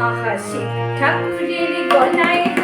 আহা শিব ঠাকুরের গলায়